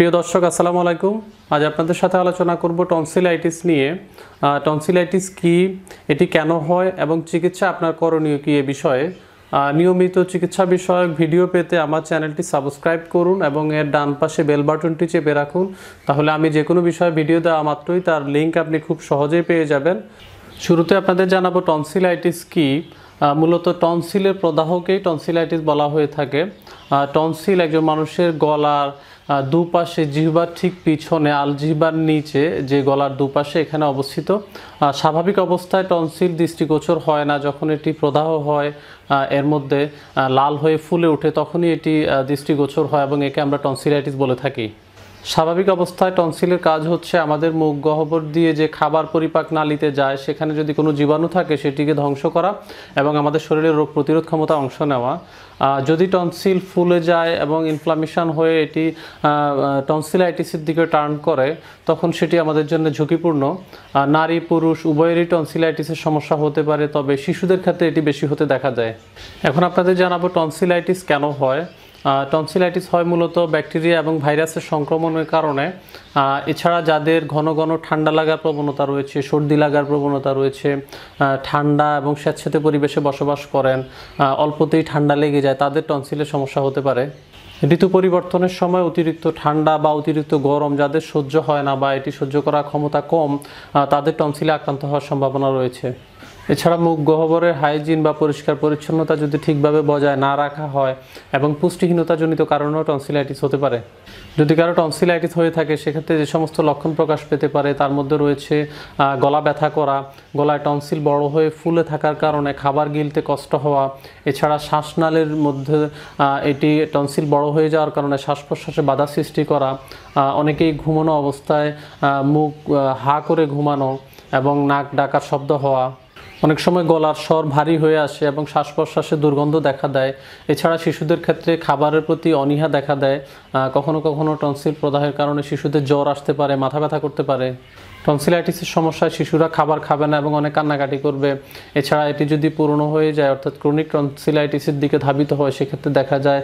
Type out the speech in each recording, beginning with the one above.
প্রিয় দর্শক, আসসালামু আলাইকুম। আজ আপনাদের সাথে আলোচনা করব টনসিলাইটিস নিয়ে। টনসিলাইটিস কি, এটি কেন হয় এবং চিকিৎসা আপনার করণীয় কি এ বিষয়ে। নিয়মিত চিকিৎসা বিষয়ক ভিডিও পেতে আমার চ্যানেলটি সাবস্ক্রাইব করুন এবং এর ডান পাশে বেল বাটনটি চেপে রাখুন। তাহলে আমি যে কোনো বিষয়ে ভিডিও দেওয়া মাত্রই তার লিঙ্ক আপনি খুব সহজেই পেয়ে যাবেন। শুরুতে আপনাদের জানাব টনসিলাইটিস কি। মূলত টনসিলের প্রদাহকেই টনসিলাইটিস বলা হয়ে থাকে। টনসিল একজন মানুষের গলার দুপাশে জিহ্বার ঠিক পিছনে, আলজিহ্বার নিচে যে গলার দুপাশে এখানে অবস্থিত। স্বাভাবিক অবস্থায় টনসিল দৃষ্টিগোচর হয় না। যখন এটি প্রদাহ হয় এর মধ্যে লাল হয়ে ফুলে ওঠে, তখনই এটি দৃষ্টিগোচর হয় এবং একে আমরা টনসিলাইটিস বলে থাকি। স্বাভাবিক অবস্থায় টনসিলের কাজ হচ্ছে আমাদের মুখ গহ্বর দিয়ে যে খাবার পরিপাক নালিতে যায়, সেখানে যদি কোনো জীবাণু থাকে সেটিকে ধ্বংস করা এবং আমাদের শরীরের রোগ প্রতিরোধ ক্ষমতা অংশ নেওয়া। যদি টনসিল ফুলে যায় এবং ইনফ্লামেশন হয়ে এটি টনসিলাইটিসের দিকে টার্ন করে, তখন সেটি আমাদের জন্য ঝুঁকিপূর্ণ। নারী, পুরুষ উভয়েরই টনসিলাইটিসের সমস্যা হতে পারে, তবে শিশুদের ক্ষেত্রে এটি বেশি হতে দেখা যায়। এখন আপনাদের জানাব টনসিলাইটিস কেন হয়? টনসিলাইটিস হয় মূলত ব্যাকটেরিয়া এবং ভাইরাসের সংক্রমণের কারণে। এছাড়া যাদের ঘন ঘন ঠান্ডা লাগার প্রবণতা রয়েছে, সর্দি লাগার প্রবণতা রয়েছে ঠান্ডা এবং স্যাঁতস্যাঁতে পরিবেশে বসবাস করেন অল্পতেই ঠান্ডা লেগে যায়, তাদের টনসিলের সমস্যা হতে পারে। ঋতু পরিবর্তনের সময় অতিরিক্ত ঠান্ডা বা অতিরিক্ত গরম যাদের সহ্য হয় না বা এটি সহ্য করার ক্ষমতা কম তাদের টনসিলে আক্রান্ত হওয়ার সম্ভাবনা রয়েছে। এছাড়া মুখ গহ্বরের হাইজিন বা পরিষ্কার পরিচ্ছন্নতা যদি ঠিকভাবে বজায় না রাখা হয় এবং পুষ্টিহীনতাজনিত কারণেও টনসিলাইটিস হতে পারে। যদি কারও টনসিলাইটিস হয়ে থাকে, সেক্ষেত্রে যে সমস্ত লক্ষণ প্রকাশ পেতে পারে, তার মধ্যে রয়েছে গলা ব্যথা করা, গলায় টনসিল বড় হয়ে ফুলে থাকার কারণে খাবার গিলতে কষ্ট হওয়া, এছাড়া শ্বাসনালের মধ্যে এটি টনসিল বড় হয়ে যাওয়ার কারণে শ্বাস প্রশ্বাসে বাধা সৃষ্টি করা অনেকেই ঘুমানো অবস্থায় মুখ হা করে ঘুমানো এবং নাক ডাকার শব্দ হওয়া অনেক সময় গলার স্বর ভারী হয়ে আসে এবং শ্বাস প্রশ্বাসে দুর্গন্ধ দেখা দেয়। এছাড়া শিশুদের ক্ষেত্রে খাবারের প্রতি অনীহা দেখা দেয়। কখনো কখনো টনসিল প্রদাহের কারণে শিশুদের জ্বর আসতে পারে, মাথা ব্যথা করতে পারে। টনসিলাইটিসের সমস্যায় শিশুরা খাবার খাবে না এবং অনেক কান্নাকাটি করবে। এছাড়া এটি যদি পুরনো হয়ে যায়, অর্থাৎ ক্রনিক টনসিলাইটিসের দিকে ধাবিত হয়, সেক্ষেত্রে দেখা যায়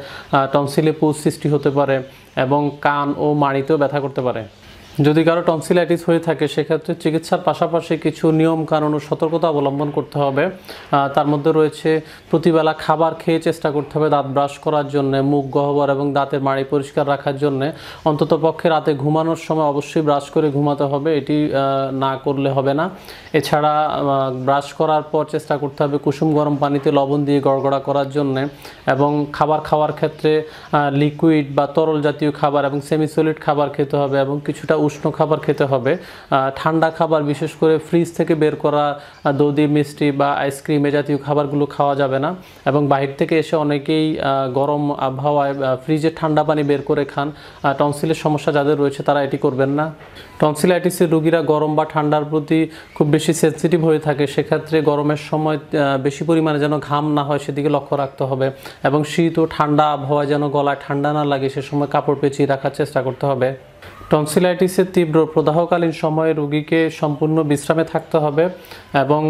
টনসিলে পুজ সৃষ্টি হতে পারে এবং কান ও মাড়িতেও ব্যথা করতে পারে। যদি কারও টনসিলাইটিস হয়ে থাকে, সেক্ষেত্রে চিকিৎসার পাশাপাশি কিছু নিয়ম কানুন ও সতর্কতা অবলম্বন করতে হবে। তার মধ্যে রয়েছে প্রতিবেলা খাবার খেয়ে চেষ্টা করতে হবে দাঁত ব্রাশ করার জন্য, মুখ গহ্বর এবং দাঁতের মাড়ি পরিষ্কার রাখার জন্য। অন্তত পক্ষে রাতে ঘুমানোর সময় অবশ্যই ব্রাশ করে ঘুমাতে হবে, এটি না করলে হবে না। এছাড়া ব্রাশ করার পর চেষ্টা করতে হবে কুসুম গরম পানিতে লবণ দিয়ে গড়গড়া করার জন্য এবং খাবার খাওয়ার ক্ষেত্রে লিকুইড বা তরল জাতীয় খাবার এবং সেমিসলিড খাবার খেতে হবে এবং কিছুটা উষ্ণ খাবার খেতে হবে। ঠান্ডা খাবার, বিশেষ করে ফ্রিজ থেকে বের করা দধি, মিষ্টি বা আইসক্রিম এ জাতীয় খাবারগুলো খাওয়া যাবে না। এবং বাহির থেকে এসে অনেকেই গরম আবহাওয়ায় ফ্রিজে ঠান্ডা পানি বের করে খান। টনসিলের সমস্যা যাদের রয়েছে তারা এটি করবেন না। টনসিলাইটিসের রোগীরা গরম বা ঠান্ডার প্রতি খুব বেশি সেনসিটিভ হয়ে থাকে। সেক্ষেত্রে গরমের সময় বেশি পরিমাণে যেন ঘাম না হয় সেদিকে লক্ষ্য রাখতে হবে। এবং শীত ও ঠান্ডা আবহাওয়ায় যেন গলায় ঠান্ডা না লাগে, সে সময় কাপড় পেঁচিয়ে রাখার চেষ্টা করতে হবে। টনসিলাইটিসের তীব্র প্রদাহকালীন সময়ে রোগীকে সম্পূর্ণ বিশ্রামে থাকতে হবে এবং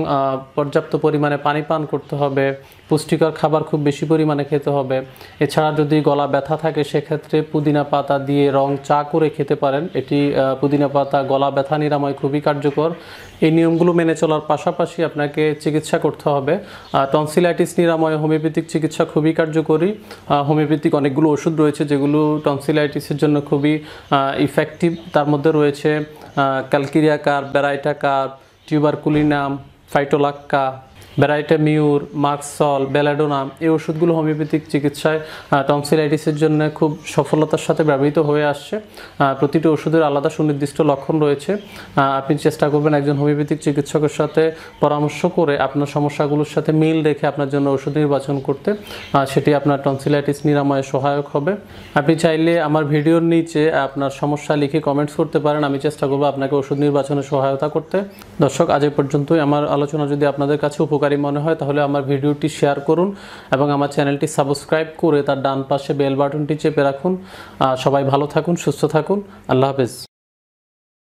পর্যাপ্ত পরিমাণে পানি পান করতে হবে। পুষ্টিকর খাবার খুব বেশি পরিমাণে খেতে হবে। এছাড়া যদি গলা ব্যথা থাকে, সেক্ষেত্রে পুদিনা পাতা দিয়ে রং চা করে খেতে পারেন। এটি পুদিনা পাতা গলা ব্যথা নিরাময় খুবই কার্যকর। এই নিয়মগুলো মেনে চলার পাশাপাশি আপনাকে চিকিৎসা করতে হবে। টনসিলাইটিস নিরাময় হোমিওপ্যাথিক চিকিৎসা খুবই কার্যকরী। হোমিওপ্যাথিক অনেকগুলো ওষুধ রয়েছে যেগুলো টনসিলাইটিসের জন্য খুবই ইফেক্টিভ তার মধ্যে রয়েছে calcarea carb baryta carb tuberculinum phytolacca baryta, mur merc sol belladonna এই ওষুধগুলো হোমিওপ্যাথিক চিকিৎসায় টনসিলাইটিসের জন্য খুব সফলতার সাথে ব্যবহৃত হয়ে আসছে। প্রতিটি ওষুধের আলাদা সুনির্দিষ্ট লক্ষণ রয়েছে। আপনি চেষ্টা করবেন একজন হোমিওপ্যাথিক চিকিৎসকের সাথে পরামর্শ করে আপনার সমস্যাগুলোর সাথে মিল রেখে আপনার জন্য ওষুধ নির্বাচন করতে। সেটি আপনার টনসিলাইটিস নিরাময়ে সহায়ক হবে। আপনি চাইলে আমার ভিডিওর নিচে আপনার সমস্যা লিখে কমেন্টস করতে পারেন। আমি চেষ্টা করব আপনাকে ওষুধ নির্বাচনে সহায়তা করতে। দর্শক, আজ পর্যন্তই। আমার আলোচনা যদি আপনাদের কাছে উপকারী মনে হয়, তাহলে আমার ভিডিওটি শেয়ার করুন এবং আমার চ্যানেলটি সাবস্ক্রাইব করে তার ডান পাশে বেল বাটনটি চেপে রাখুন। সবাই ভালো থাকুন, সুস্থ থাকুন। আল্লাহ হাফেজ।